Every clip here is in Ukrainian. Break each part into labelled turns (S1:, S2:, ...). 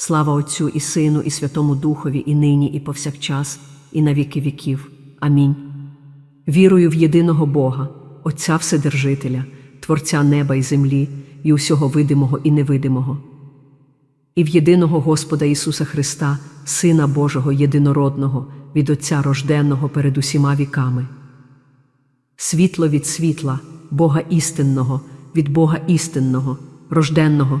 S1: Слава Отцю і Сину, і Святому Духові, і нині, і повсякчас, і на віки віків. Амінь. Вірую в єдиного Бога, Отця Вседержителя, Творця неба і землі, і усього видимого і невидимого, і в єдиного Господа Ісуса Христа, Сина Божого єдинородного, від Отця рожденного перед усіма віками. Світло від світла, Бога істинного, від Бога істинного, рожденного,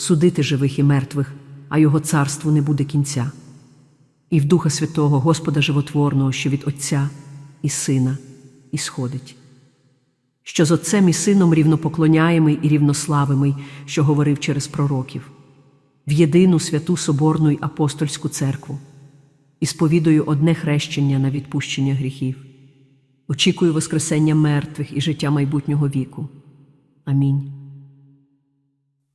S1: судити живих і мертвих, а його царству не буде кінця і в Духа Святого, Господа Животворного, що від Отця і Сина і сходить, що з Отцем і Сином рівнопоклоняємий і рівнославимий, що говорив через пророків, в єдину святу Соборну й апостольську церкву, і сповідую одне хрещення на відпущення гріхів. Очікую Воскресення мертвих і життя майбутнього віку. Амінь.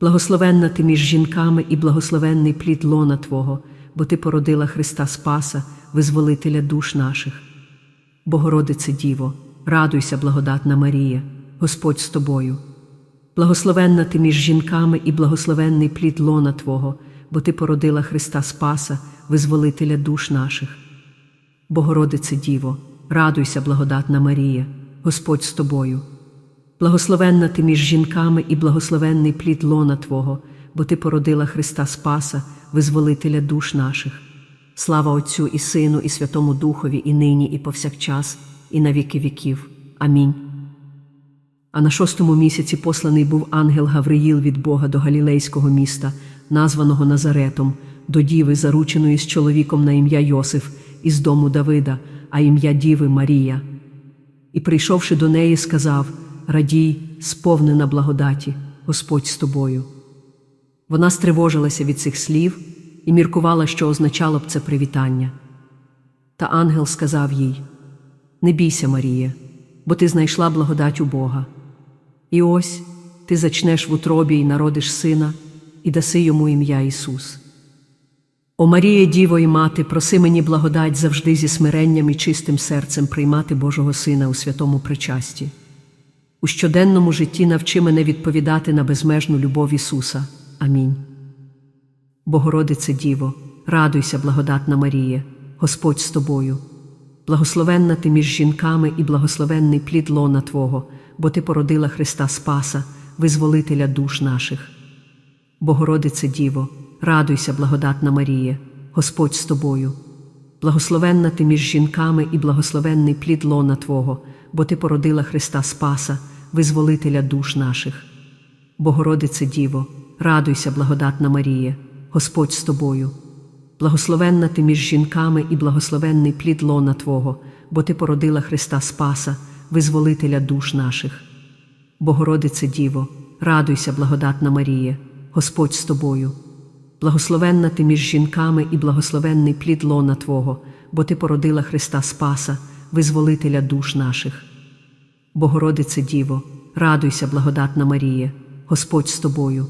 S1: Благословенна ти між жінками і благословенний плід лона Твого, бо Ти породила Христа Спаса, визволителя душ наших. Богородице Діво, радуйся, благодатна Марія, Господь з тобою. Благословенна ти між жінками і благословенний плід лона Твого, бо Ти породила Христа Спаса, визволителя душ наших. Богородице Діво, радуйся, благодатна Марія, Господь з тобою. Благословенна ти між жінками і благословенний плід лона Твого, бо Ти породила Христа Спаса, визволителя душ наших. Слава Отцю і Сину, і Святому Духові, і нині, і повсякчас, і на віки віків. Амінь. А на шостому місяці посланий був ангел Гавриїл від Бога до Галілейського міста, названого Назаретом, до діви, зарученої з чоловіком на ім'я Йосиф, із дому Давида, а ім'я Діви Марія. І, прийшовши до неї, сказав: Радій, сповнена благодаті, Господь з тобою. Вона стривожилася від цих слів і міркувала, що означало б це привітання. Та ангел сказав їй: Не бійся, Марія, бо ти знайшла благодать у Бога. І ось ти зачнеш в утробі і народиш сина, і даси йому ім'я Ісус. О Марія, Діво і Мати, проси мені благодать завжди зі смиренням і чистим серцем приймати Божого Сина у святому причасті. У щоденному житті навчи мене відповідати на безмежну любов Ісуса. Амінь. Богородице Діво, радуйся, благодатна Марія, Господь з тобою. Благословенна ти між жінками і благословенний плід лона Твого, бо Ти породила Христа Спаса, визволителя душ наших. Богородице Діво, радуйся, благодатна Марія, Господь з тобою. Благословенна ти між жінками і благословенний плід лона Твого, бо Ти породила Христа Спаса, визволителя душ наших. Богородице Діво, радуйся, благодатна Марія, Господь з тобою. Благословенна ти між жінками і благословенний плід лона Твого, бо Ти породила Христа Спаса, визволителя душ наших. Богородице Діво, радуйся, благодатна Марія, Господь з тобою. Благословенна ти між жінками і благословенний плід лона Твого, бо Ти породила Христа Спаса, визволителя душ наших. Богородице Діво, радуйся, благодатна Марія, Господь з тобою.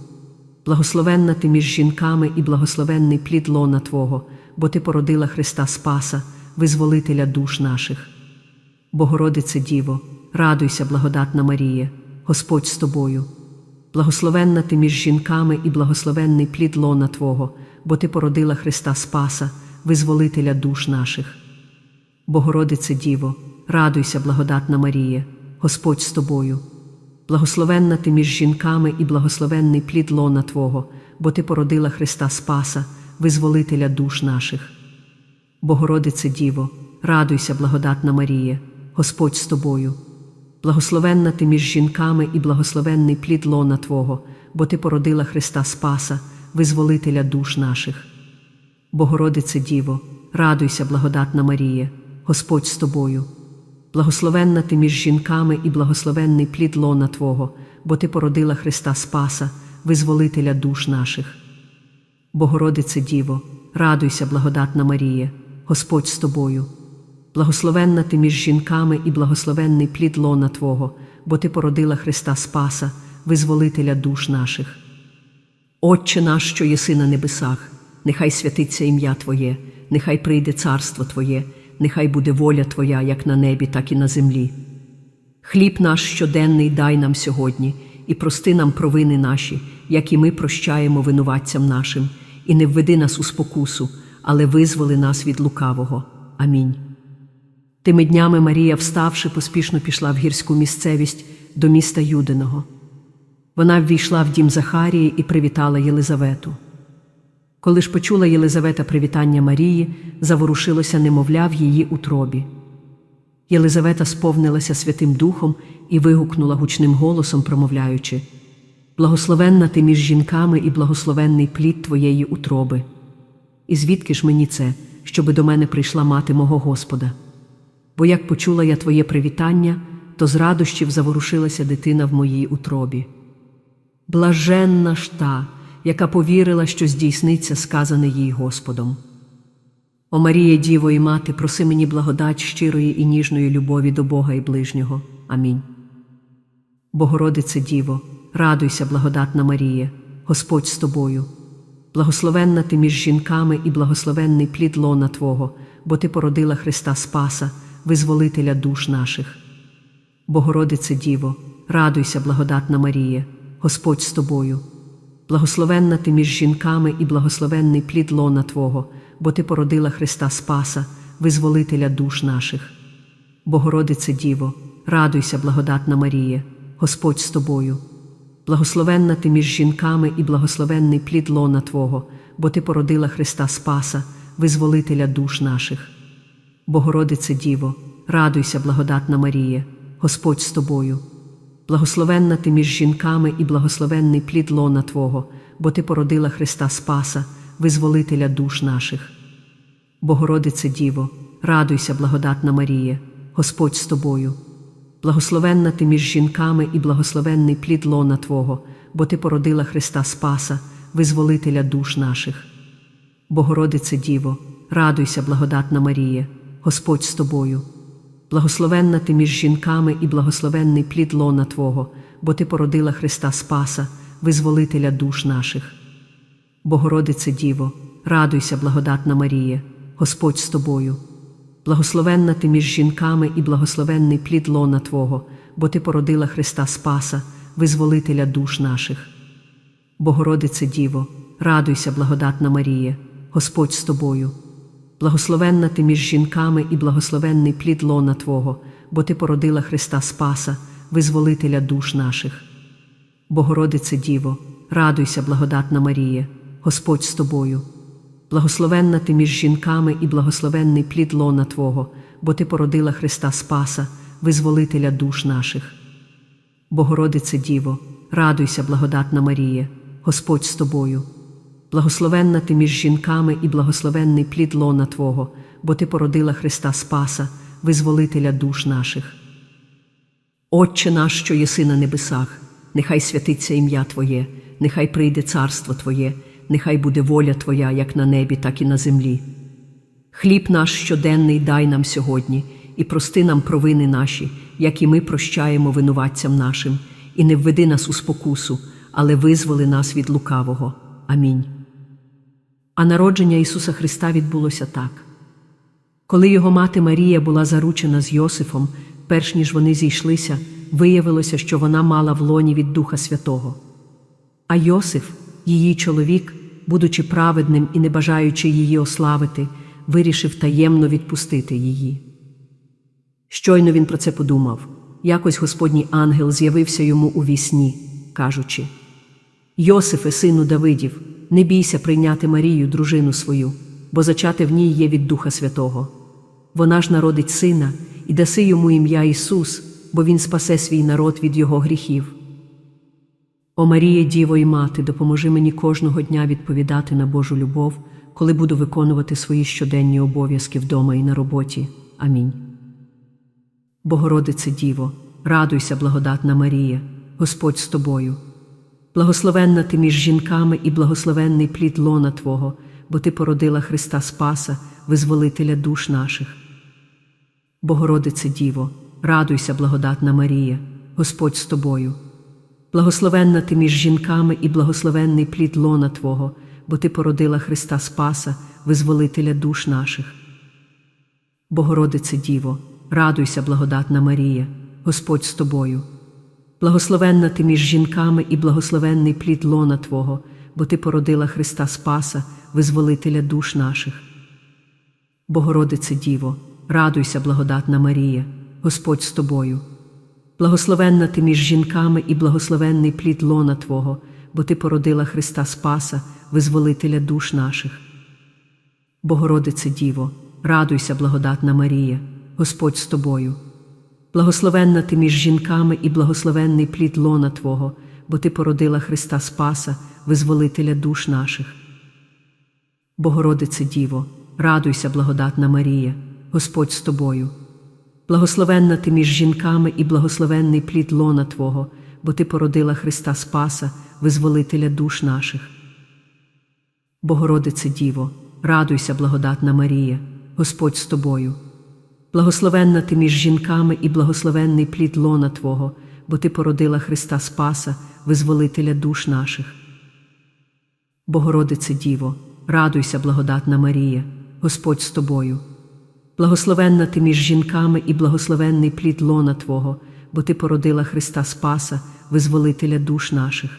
S1: Благословенна ти між жінками і благословенний плід лона Твого, бо Ти породила Христа Спаса, визволителя душ наших. Богородице Діво, радуйся, благодатна Марія, Господь з тобою. Благословенна ти між жінками і благословенний плід лона Твого, бо Ти породила Христа Спаса, визволителя душ наших. Богородице Діво, радуйся, благодатна Марія, Господь з тобою. Благословенна ти між жінками і благословенний плід лона Твого, бо Ти породила Христа Спаса, визволителя душ наших. Богородице Діво, радуйся, благодатна Марія, Господь з тобою. Благословенна ти між жінками і благословенний плід лона Твого, бо Ти породила Христа Спаса, визволителя душ наших. Богородице Діво, радуйся, благодатна Марія, Господь з тобою. Благословенна ти між жінками і благословенний плід лона Твого, бо Ти породила Христа Спаса, визволителя душ наших. Богородице Діво, радуйся, благодатна Марія, Господь з тобою. Благословенна ти між жінками і благословенний плід лона Твого, бо Ти породила Христа Спаса, визволителя душ наших. Отче наш, що єси на небесах, нехай святиться ім'я Твоє, нехай прийде царство Твоє, нехай буде воля Твоя, як на небі, так і на землі. Хліб наш щоденний дай нам сьогодні, і прости нам провини наші, як і ми прощаємо винуватцям нашим, і не введи нас у спокусу, але визволи нас від лукавого. Амінь. Тими днями Марія, вставши, поспішно пішла в гірську місцевість до міста Юдиного. Вона ввійшла в дім Захарії і привітала Єлизавету. Коли ж почула Єлизавета привітання Марії, заворушилося немовля в її утробі. Єлизавета сповнилася Святим Духом і вигукнула гучним голосом, промовляючи: Благословенна ти між жінками і благословенний плід твоєї утроби. І звідки ж мені це, щоби до мене прийшла мати мого Господа? Бо як почула я твоє привітання, то з радощів заворушилася дитина в моїй утробі. Блаженна ж та, яка повірила, що здійсниться сказане їй Господом. О Марія, Діво і Мати, проси мені благодать щирої і ніжної любові до Бога і ближнього. Амінь. Богородице Діво, радуйся, благодатна Марія, Господь з тобою. Благословенна ти між жінками і благословенний плід лона Твого, бо Ти породила Христа Спаса, визволителя душ наших. Богородице Діво, радуйся, благодатна Марія, Господь з тобою. Благословенна ти між жінками і благословенний плід лона Твого, бо Ти породила Христа Спаса, визволителя душ наших. Богородице Діво, радуйся, благодатна Марія, Господь з тобою. Благословенна ти між жінками і благословенний плід лона Твого, бо Ти породила Христа Спаса, визволителя душ наших. Богородице Діво, радуйся, благодатна Марія, Господь з тобою. Благословенна ти між жінками і благословенний плід лона Твого, бо Ти породила Христа Спаса, визволителя душ наших. Богородице Діво, радуйся, благодатна Марія, Господь з тобою. Благословенна ти між жінками і благословенний плід лона Твого, бо Ти породила Христа Спаса, визволителя душ наших. Богородице Діво, радуйся, благодатна Марія, Господь з тобою. Благословенна ти між жінками і благословенний плід лона Твого, бо Ти породила Христа Спаса, визволителя душ наших. Богородице Діво, радуйся, благодатна Марія, Господь з тобою. Благословенна ти між жінками і благословенний плід лона Твого, бо Ти породила Христа Спаса, визволителя душ наших. Богородице Діво, радуйся, благодатна Марія, Господь з тобою. Благословенна ти між жінками і благословенний плід лона Твого, бо Ти породила Христа Спаса, визволителя душ наших. Богородице Діво, радуйся, благодатна Марія, Господь з тобою. Благословенна ти між жінками і благословенний плід лона Твого, бо Ти породила Христа Спаса, визволителя душ наших. Богородице Діво, радуйся, благодатна Марія, Господь з тобою. Благословенна ти між жінками і благословенний плід лона Твого, бо Ти породила Христа Спаса, визволителя душ наших. Отче наш, що єси на небесах, нехай святиться ім'я Твоє, нехай прийде царство Твоє, нехай буде воля Твоя, як на небі, так і на землі. Хліб наш щоденний дай нам сьогодні, і прости нам провини наші, як і ми прощаємо винуватцям нашим, і не введи нас у спокусу, але визволи нас від лукавого. Амінь. А народження Ісуса Христа відбулося так. Коли його мати Марія була заручена з Йосифом, перш ніж вони зійшлися, виявилося, що вона мала в лоні від Духа Святого. А Йосиф, її чоловік, будучи праведним і не бажаючи її ославити, вирішив таємно відпустити її. Щойно він про це подумав. Якось Господній ангел з'явився йому у вісні, кажучи: Йосифе, сину Давидів, не бійся прийняти Марію, дружину свою, бо зачати в ній є від Духа Святого. Вона ж народить сина і даси йому ім'я Ісус, бо Він спасе свій народ від його гріхів. О Марія, Діво і Мати, допоможи мені кожного дня відповідати на Божу любов, коли буду виконувати свої щоденні обов'язки вдома і на роботі. Амінь. Богородице Діво, радуйся, благодатна Марія, Господь з тобою. Благословенна ти між жінками і благословенний плід лона Твого, бо Ти породила Христа Спаса, визволителя душ наших. Богородице Діво, радуйся, благодатна Марія, Господь з тобою. Благословенна ти між жінками і благословенний плід лона Твого, бо Ти породила Христа Спаса, визволителя душ наших. Богородице Діво, радуйся, благодатна Марія, Господь з тобою. Благословенна ти між жінками і благословенний плід лона Твого, бо Ти породила Христа Спаса, визволителя душ наших. Богородице Діво, радуйся, благодатна Марія, Господь з тобою. Благословенна ти між жінками і благословенний плід лона Твого, бо Ти породила Христа Спаса, визволителя душ наших. Богородице Діво, радуйся, благодатна Марія, Господь з тобою. Благословенна ти між жінками і благословенний плід лона Твого, бо Ти породила Христа Спаса, визволителя душ наших. Богородице Діво, радуйся, благодатна Марія, Господь з тобою. Благословенна ти між жінками і благословенний плід лона Твого, бо Ти породила Христа Спаса, визволителя душ наших. Богородице Діво, радуйся, благодатна Марія, Господь з тобою. Благословенна ти між жінками і благословенний плід лона Твого, бо Ти породила Христа Спаса, визволителя душ наших. Богородице Діво, радуйся, благодатна Марія, Господь з тобою. Благословенна ти між жінками і благословенний плід лона Твого, бо Ти породила Христа Спаса, визволителя душ наших.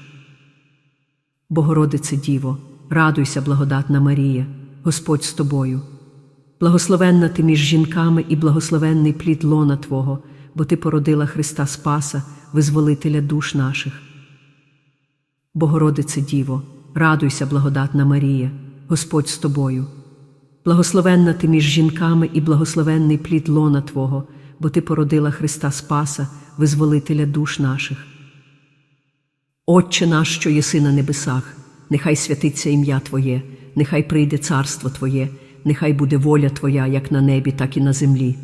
S1: Богородице Діво, радуйся, благодатна Марія, Господь з тобою. Благословенна ти між жінками і благословенний плід лона Твого, бо Ти породила Христа Спаса, визволителя душ наших. Богородице Діво, радуйся, благодатна Марія, Господь з тобою. Благословенна ти між жінками і благословенний плід лона Твого, бо Ти породила Христа Спаса, визволителя душ наших. Отче наш, що єси на небесах, нехай святиться ім'я Твоє, нехай прийде царство Твоє, нехай буде воля Твоя, як на небі, так і на землі.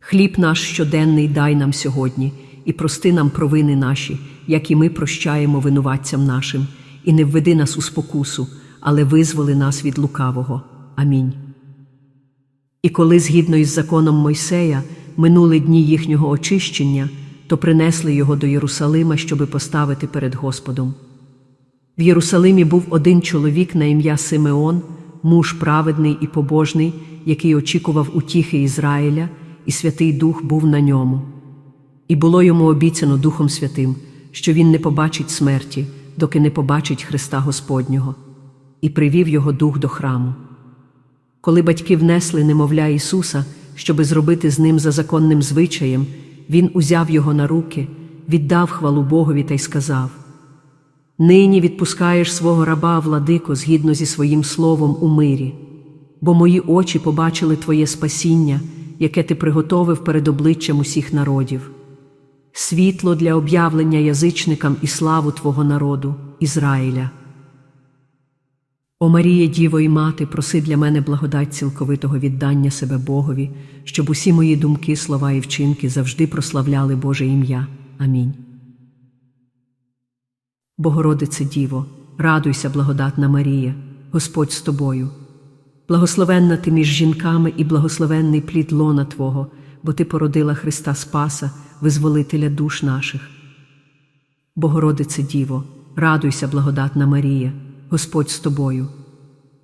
S1: Хліб наш щоденний дай нам сьогодні, і прости нам провини наші, як і ми прощаємо винуватцям нашим, і не введи нас у спокусу, але визволи нас від лукавого. Амінь. І коли, згідно із законом Мойсея, минули дні їхнього очищення, то принесли його до Єрусалима, щоби поставити перед Господом. В Єрусалимі був один чоловік на ім'я Симеон, муж праведний і побожний, який очікував утіхи Ізраїля, і Святий Дух був на ньому. І було йому обіцяно Духом Святим, що він не побачить смерті, доки не побачить Христа Господнього, і привів його дух до храму. Коли батьки внесли немовля Ісуса, щоби зробити з ним за законним звичаєм, Він узяв його на руки, віддав хвалу Богові та й сказав: Нині відпускаєш свого раба, владико, згідно зі своїм словом у мирі, бо мої очі побачили Твоє спасіння, яке ти приготовив перед обличчям усіх народів, світло для об'явлення язичникам і славу Твого народу, Ізраїля. О Марія, Діво і Мати, проси для мене благодать цілковитого віддання себе Богові, щоб усі мої думки, слова і вчинки завжди прославляли Боже ім'я. Амінь. Богородице Діво, радуйся, благодатна Марія, Господь з тобою. Благословенна ти між жінками і благословенний плід лона Твого, бо Ти породила Христа Спаса, визволителя душ наших. Богородице Діво, радуйся, благодатна Марія, Господь з тобою.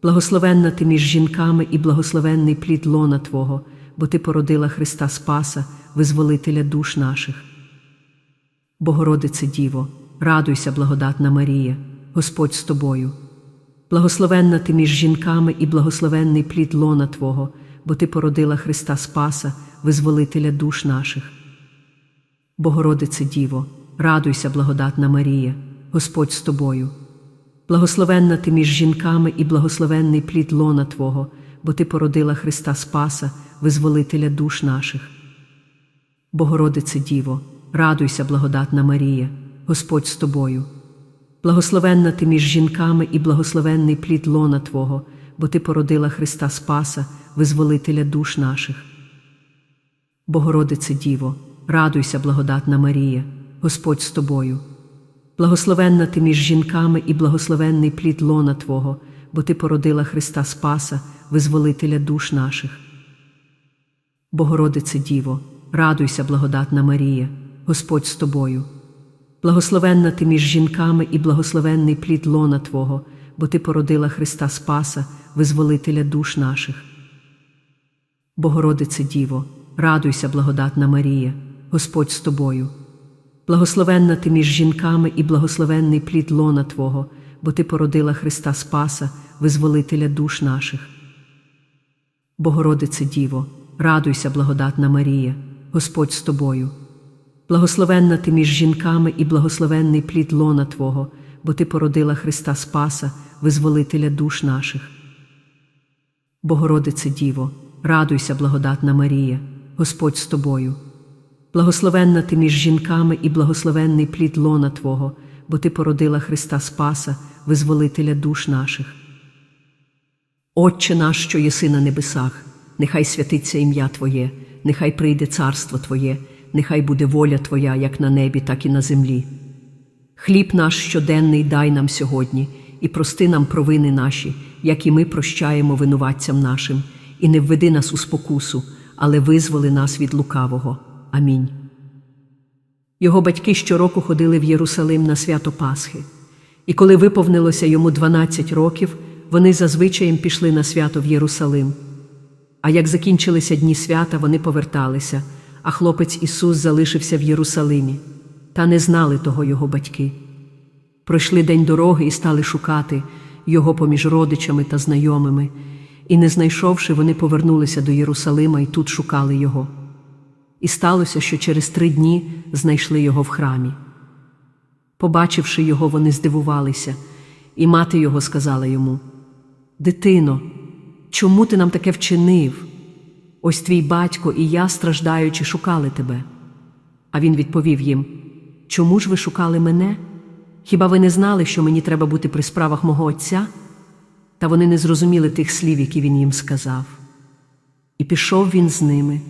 S1: Благословенна ти між жінками і благословенний плід лона Твого, бо Ти породила Христа Спаса, визволителя душ наших. Богородице Діво, радуйся, благодатна Марія, Господь з тобою. Благословенна ти між жінками і благословенний плід лона Твого, бо Ти породила Христа Спаса, визволителя душ наших. Богородице Діво, радуйся, благодатна Марія, Господь з тобою. Благословенна ти між жінками і благословенний плід лона Твого, бо Ти породила Христа Спаса, визволителя душ наших. Богородице Діво, радуйся, благодатна Марія, Господь з тобою. Благословенна ти між жінками і благословенний плід лона Твого, бо Ти породила Христа Спаса, визволителя душ наших. Богородице Діво, радуйся, благодатна Марія, Господь з тобою. Благословенна ти між жінками і благословенний плід лона Твого, бо Ти породила Христа Спаса, визволителя душ наших. Богородице Діво, радуйся, благодатна Марія, Господь з тобою. Благословенна ти між жінками і благословенний плід лона Твого, бо Ти породила Христа Спаса, визволителя душ наших. Богородице Діво, радуйся, благодатна Марія, Господь з тобою. Благословенна ти між жінками і благословенний плід лона Твого, бо Ти породила Христа Спаса, визволителя душ наших. Богородице Діво, радуйся, благодатна Марія, Господь з тобою. Благословенна ти між жінками і благословенний плід лона Твого, бо Ти породила Христа Спаса, визволителя душ наших. Богородице Діво, радуйся, благодатна Марія, Господь з тобою. Благословенна ти між жінками і благословенний плід лона Твого, бо Ти породила Христа Спаса, визволителя душ наших. Отче наш, що єси на небесах, нехай святиться ім'я Твоє, нехай прийде царство Твоє, нехай буде воля Твоя, як на небі, так і на землі. Хліб наш щоденний дай нам сьогодні, і прости нам провини наші, як і ми прощаємо винуватцям нашим, і не введи нас у спокусу, але визволи нас від лукавого. Амінь. Його батьки щороку ходили в Єрусалим на свято Пасхи, і коли виповнилося йому 12 років, вони зазвичаєм пішли на свято в Єрусалим. А як закінчилися дні свята, вони поверталися, а хлопець Ісус залишився в Єрусалимі, та не знали того його батьки. Пройшли день дороги і стали шукати його поміж родичами та знайомими, і, не знайшовши, вони повернулися до Єрусалима і тут шукали його. І сталося, що через три дні знайшли його в храмі. Побачивши його, вони здивувалися, і мати його сказала йому: Дитино, чому ти нам таке вчинив? Ось твій батько і я, страждаючи, шукали тебе. А він відповів їм: Чому ж ви шукали мене? Хіба ви не знали, що мені треба бути при справах мого отця? Та вони не зрозуміли тих слів, які він їм сказав. І пішов він з ними,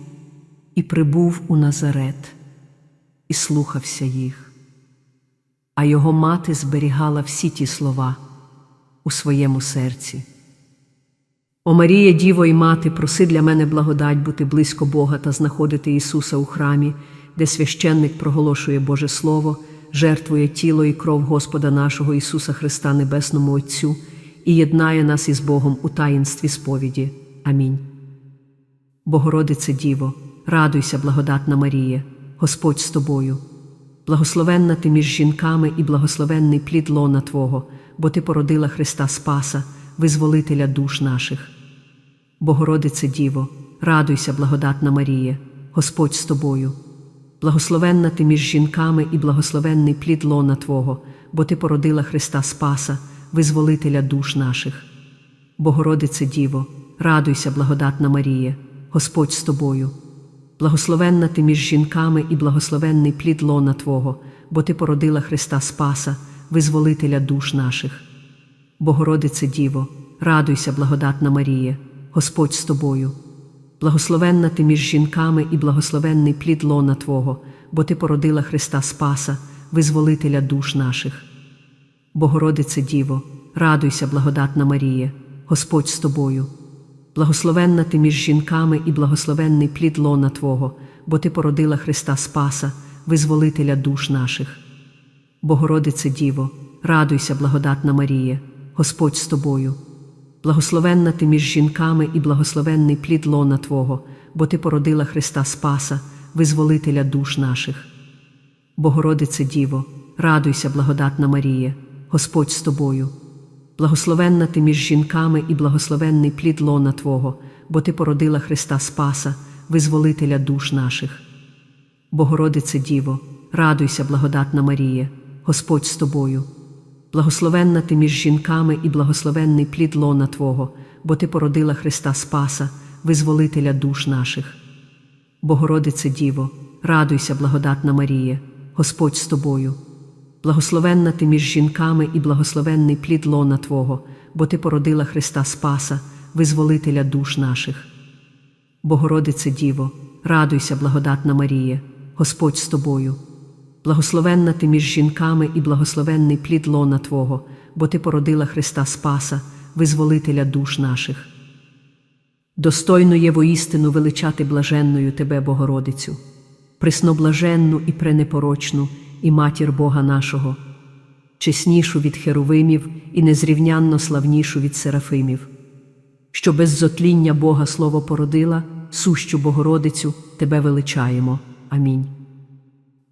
S1: і прибув у Назарет, і слухався їх. А його мати зберігала всі ті слова у своєму серці. О Марія, Діво і мати, проси для мене благодать бути близько Бога та знаходити Ісуса у храмі, де священник проголошує Боже Слово, жертвує тіло і кров Господа нашого Ісуса Христа Небесному Отцю і єднає нас із Богом у таїнстві сповіді. Амінь. Богородице Діво, радуйся, благодатна Марія, Господь з тобою. Благословенна ти між жінками і благословенний плід лона Твого, бо Ти породила Христа Спаса, визволителя душ наших. Богородице Діво, радуйся, благодатна Марія, Господь з тобою. Благословенна ти між жінками і благословенний плід лона Твого, бо Ти породила Христа Спаса, визволителя душ наших. Богородице Діво, радуйся, благодатна Марія, Господь з тобою. Благословенна ти між жінками і благословенний плід лона Твого, бо Ти породила Христа Спаса, визволителя душ наших. Богородице Діво, радуйся, благодатна Марія, Господь з тобою. Благословенна ти між жінками і благословенний плід лона Твого, бо Ти породила Христа Спаса, визволителя душ наших. Богородице Діво, радуйся, благодатна Марія, Господь з тобою. Благословенна ти між жінками і благословенний плід лона Твого, бо Ти породила Христа Спаса, визволителя душ наших. Богородице Діво, радуйся, благодатна Марія, Господь з тобою. Благословенна ти між жінками і благословенний плід лона Твого, бо Ти породила Христа Спаса, визволителя душ наших. Богородице Діво, радуйся, благодатна Марія, Господь з тобою. Благословенна ти між жінками і благословенний плід лона Твого, бо Ти породила Христа Спаса, визволителя душ наших. Богородице Діво, радуйся, благодатна Марія, Господь з тобою. Благословенна ти між жінками і благословенний плід лона Твого, бо Ти породила Христа Спаса, визволителя душ наших. Богородице Діво, радуйся, благодатна Марія, Господь з тобою. Благословенна ти між жінками і благословенний плід лона Твого, бо Ти породила Христа Спаса, визволителя душ наших. Богородице Діво, радуйся, благодатна Марія, Господь з тобою. Благословенна ти між жінками і благословенний плід лона Твого, бо Ти породила Христа Спаса, визволителя душ наших. Достойно є воістину величати блаженною Тебе, Богородицю, пресноблаженну і пренепорочну, і матір Бога нашого, чеснішу від херовимів і незрівнянно славнішу від серафимів, що без зотління Бога Слово породила, сущу Богородицю Тебе величаємо. Амінь.